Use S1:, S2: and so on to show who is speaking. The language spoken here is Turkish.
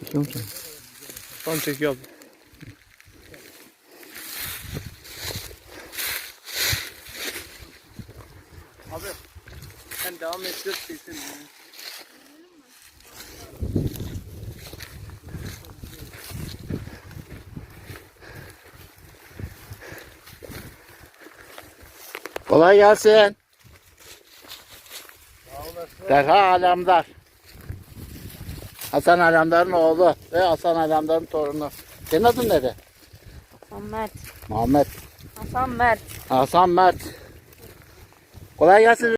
S1: Çekiyor musun?
S2: Tam çekiyor abi. Abi sen devam et dur kesin.
S1: Kolay gelsin. Deha Alemdar. Hasan Alemdar'ın oğlu ve Hasan Alemdar'ın torunu. Senin adın neydi?
S3: Hasan Mert.
S1: Muhammed.
S3: Hasan Mert.
S1: Hasan Mert. Kolay gelsin.